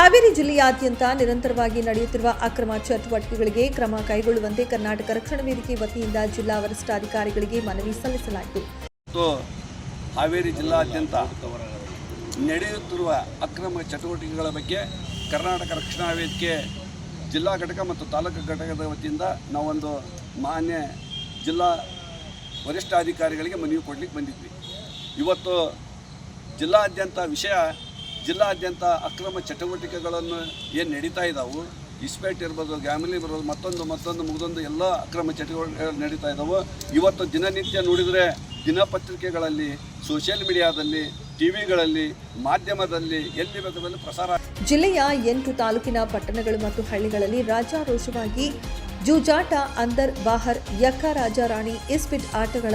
ಹಾವೇರಿ ಜಿಲ್ಲೆಯಾದ್ಯಂತ ನಿರಂತರವಾಗಿ ನಡೆಯುತ್ತಿರುವ ಅಕ್ರಮ ಚಟುವಟಿಕೆಗಳಿಗೆ ಕ್ರಮ ಕೈಗೊಳ್ಳುವಂತೆ ಕರ್ನಾಟಕ ರಕ್ಷಣಾ ವೇದಿಕೆ ವತಿಯಿಂದ ಜಿಲ್ಲಾ ವರಿಷ್ಠಾಧಿಕಾರಿಗಳಿಗೆ ಮನವಿ ಸಲ್ಲಿಸಲಾಯಿತು. ಹಾವೇರಿ ಜಿಲ್ಲಾದ್ಯಂತ ನಡೆಯುತ್ತಿರುವ ಅಕ್ರಮ ಚಟುವಟಿಕೆಗಳ ಬಗ್ಗೆ ಕರ್ನಾಟಕ ರಕ್ಷಣಾ ವೇದಿಕೆ ಜಿಲ್ಲಾ ಘಟಕ ಮತ್ತು ತಾಲೂಕು ಘಟಕದ ವತಿಯಿಂದ ನಾವೊಂದು ಮಾನ್ಯ ಜಿಲ್ಲಾ ವರಿಷ್ಠಾಧಿಕಾರಿಗಳಿಗೆ ಮನವಿ ಕೊಡಲಿಕ್ಕೆ ಬಂದಿದ್ವಿ. ಇವತ್ತು ಜಿಲ್ಲಾದ್ಯಂತ ವಿಷಯ ಜಿಲ್ಲಾದ್ಯಂತ ಅಕ್ರಮ ಚಟುವಟಿಕೆಗಳನ್ನು ಏನು ನಡೀತಾ ಇದ್ದಾವೆ ಇಸ್ಪೇಟ್ ಇರ್ಬೋದು, ಗ್ಯಾಮಿಲಿ ಇರ್ಬೋದು, ಮತ್ತೊಂದು ಮತ್ತೊಂದು, ಮುಗಿದೊಂದು ಎಲ್ಲ ಅಕ್ರಮ ಚಟುವಟಿಕೆಗಳು ನಡೀತಾ ಇದ್ದಾವೆ ಇವತ್ತು ದಿನನಿತ್ಯ ನೋಡಿದರೆ ದಿನಪತ್ರಿಕೆಗಳಲ್ಲಿ, ಸೋಷಿಯಲ್ ಮೀಡಿಯಾದಲ್ಲಿ, ಟಿವಿಗಳಲ್ಲಿ, ಮಾಧ್ಯಮದಲ್ಲಿ ಎಲ್ಲಿ ಬೇಕಾದಲ್ಲಿ ಪ್ರಸಾರ ಜಿಲ್ಲೆಯ ಎಂಟು ತಾಲೂಕಿನ ಪಟ್ಟಣಗಳು ಮತ್ತು ಹಳ್ಳಿಗಳಲ್ಲಿ ರಾಜಾರೋಷವಾಗಿ ಜೂಜಾಟ, ಅಂದರ್, ಬಾಹರ್, ಯಕ್ಕ ರಾಜ ರಾಣಿ ಇಸ್ಪಿಟ್ ಆಟಗಳ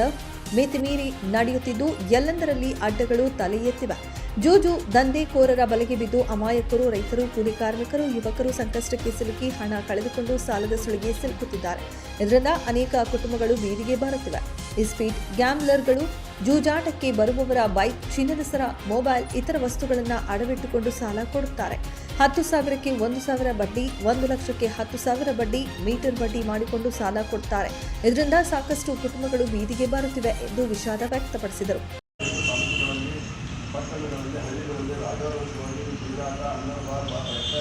ಮಿತಿಮೀರಿ ನಡೆಯುತ್ತಿದ್ದು, ಎಲ್ಲೆಂದರಲ್ಲಿ ಅಡ್ಡಗಳು ತಲೆ ಎತ್ತಿವೆ ಜೂಜು ದಂಧೆಕೋರರ ಬಲೆಗೆ ಬಿದ್ದು ಅಮಾಯಕರು, ರೈತರು, ಕೂಲಿ ಕಾರ್ಮಿಕರು, ಯುವಕರು ಸಂಕಷ್ಟಕ್ಕೆ ಸಿಲುಕಿ ಹಣ ಕಳೆದುಕೊಂಡು ಸಾಲದ ಸುಳಿಗೆ ಸಿಲುಕುತ್ತಿದ್ದಾರೆ. ಇದರಿಂದ ಅನೇಕ ಕುಟುಂಬಗಳು ಬೀದಿಗೆ ಬರುತ್ತಿವೆ. ಇಸ್ಪೀಟ್ ಗ್ಯಾಮ್ಲರ್ಗಳು ಜೂಜಾಟಕ್ಕೆ ಬರುವವರ ಬೈಕ್, ಚಿನ್ನದ ಸರ, ಮೊಬೈಲ್, ಇತರ ವಸ್ತುಗಳನ್ನು ಅಡವಿಟ್ಟುಕೊಂಡು ಸಾಲ ಕೊಡುತ್ತಾರೆ. ಹತ್ತು ಸಾವಿರಕ್ಕೆ ಒಂದು ಸಾವಿರ ಬಡ್ಡಿ, ಒಂದು ಲಕ್ಷಕ್ಕೆ ಹತ್ತು ಸಾವಿರ ಬಡ್ಡಿ, ಮೀಟರ್ ಬಡ್ಡಿ ಮಾಡಿಕೊಂಡು ಸಾಲ ಕೊಡುತ್ತಾರೆ ಇದರಿಂದ ಸಾಕಷ್ಟು ಕುಟುಂಬಗಳು ಬೀದಿಗೆ ಬರುತ್ತಿವೆ ಎಂದು ವಿಷಾದ ವ್ಯಕ್ತಪಡಿಸಿದರು. ಪಟ್ಟಣಗಳಲ್ಲಿ ಹಳ್ಳಿಗಳಲ್ಲಿ ರಾಜಾರೋಷವಾಗಿ ಜಿಲ್ಲಾಟ ಅಂಗನವಾಡಿ ಬಾಲಕ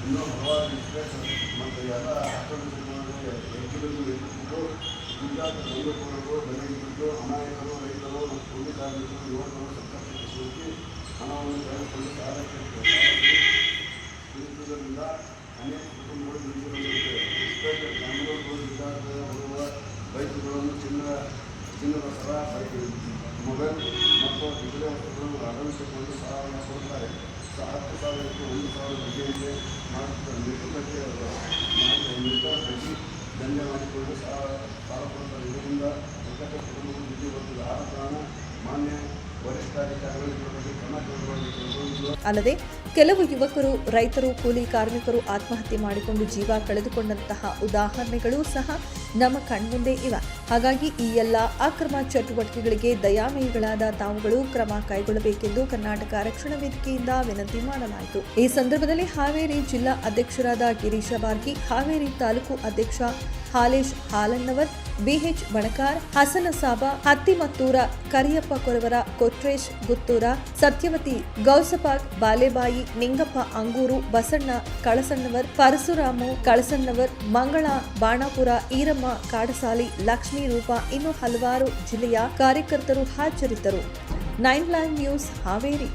ಇನ್ನೂ ಹಲವಾರು ಇನ್ಸ್ಪೆಕ್ಟ್ ಮತ್ತು ಎಲ್ಲ ಆಕ್ರಮಿಸಿಕೊಂಡು ಎಗ್ಗಿಗಳು ಎದ್ದುಕೊಂಡು ಜಿಲ್ಲಾಟ ದಂಗಕೋರರು ಬೆಲೆಗಿದ್ದು ಅಮಾಯಕರು ರೈತರು ಮತ್ತು ಕೂಲಿ ಕಾರ್ಮಿಕರು ಯುವಕರು ಸಂಕಷ್ಟಕ್ಕೆ ಸಿಲುಕಿ ಹಣವನ್ನು ಕಳೆದುಕೊಂಡು ಸಾಲಕ್ಕೆ ಸಿಲುಕುವುದರಿಂದ ಅನೇಕ ಕುಟುಂಬಗಳು ಬೀದಿಗೆ ಇನ್ಸ್ಪೆಕ್ಟ್ ಗ್ರಾಮೀಣಗಳು ಜಿಲ್ಲಾಟದ ಬರುವ ಬೈಕ್ಗಳನ್ನು ಚಿನ್ನ ಚಿನ್ನದ ಸರ ಬೈಕ್ ಮೊಬೈಲ್ ಮತ್ತು ಆಗಮಿಸಿಕೊಂಡು ಸಹಾಯವನ್ನು ಕೊಡ್ತಾರೆ ಸ- ಹತ್ತು ಸಾವಿರಕ್ಕೆ ಒಂದು ಸಾವಿರ ಬಗೆಯಲ್ಲಿ ಮಾಡಿ ನಿರ್ಧಾರ ಬಡ್ಡಿ ದಂಧೆ ಮಾಡಿಕೊಂಡು ಸಾಲ ಸಾಲ ಕೊಡ್ತಾರೆ ಇದರಿಂದ ಸಂಕಟ ಕುಟುಂಬಗಳು ಬಿದ್ದು ಬರುತ್ತದೆ ಆ ಕಾರಣ ಮಾನ್ಯ ವರಿಷ್ಠಾಧಿಕಾರಿಗಳು ಬಗ್ಗೆ ಕ್ರಮ ಕೈಗೊಳ್ಳಬೇಕು ಅಲ್ಲದೆ ಕೆಲವು ಯುವಕರು, ರೈತರು, ಕೂಲಿ ಕಾರ್ಮಿಕರು ಆತ್ಮಹತ್ಯೆ ಮಾಡಿಕೊಂಡು ಜೀವ ಕಳೆದುಕೊಂಡಂತಹ ಉದಾಹರಣೆಗಳು ಸಹ ನಮ್ಮ ಕಣ್ಮುಂದೆ ಇವೆ. ಹಾಗಾಗಿ ಈ ಎಲ್ಲ ಅಕ್ರಮ ಚಟುವಟಿಕೆಗಳಿಗೆ ದಯಾಮಯಿಗಳಾದ ತಾವುಗಳು ಕ್ರಮ ಕೈಗೊಳ್ಳಬೇಕೆಂದು ಕರ್ನಾಟಕ ರಕ್ಷಣಾ ವೇದಿಕೆಯಿಂದ ವಿನಂತಿ ಮಾಡಲಾಯಿತು. ಈ ಸಂದರ್ಭದಲ್ಲಿ ಹಾವೇರಿ ಜಿಲ್ಲಾ ಅಧ್ಯಕ್ಷರಾದ ಗಿರೀಶ ಬಾರ್ಗಿ ಹಾವೇರಿ ತಾಲೂಕು ಅಧ್ಯಕ್ಷ ಹಾಲೇಶ್ ಹಾಲಣ್ಣವರ್, ಬಿಎಚ್ ಬಣಕಾರ್ ಹಸನಸಾಬ ಹತ್ತಿಮತ್ತೂರ ಕರಿಯಪ್ಪ ಕೊರವರ, ಕೊಟ್ರೇಶ್ ಗುತ್ತೂರ, ಸತ್ಯವತಿ ಗೌಸಪಾಕ್ ಬಾಲೆಬಾಯಿ, ನಿಂಗಪ್ಪ ಅಂಗೂರು, ಬಸಣ್ಣ ಕಳಸಣ್ಣವರ್, ಪರಶುರಾಮು ಕಳಸಣ್ಣವರ್, ಮಂಗಳ ಬಾಣಾಪುರ, ಈರಮ್ಮ ಕಾಡಸಾಲಿ, ಲಕ್ಷ್ಮೀ ರೂಪ ಇನ್ನು ಹಲವಾರು ಜಿಲ್ಲೆಯ ಕಾರ್ಯಕರ್ತರು ಹಾಜರಿದ್ದರು. Nine line news Haveri.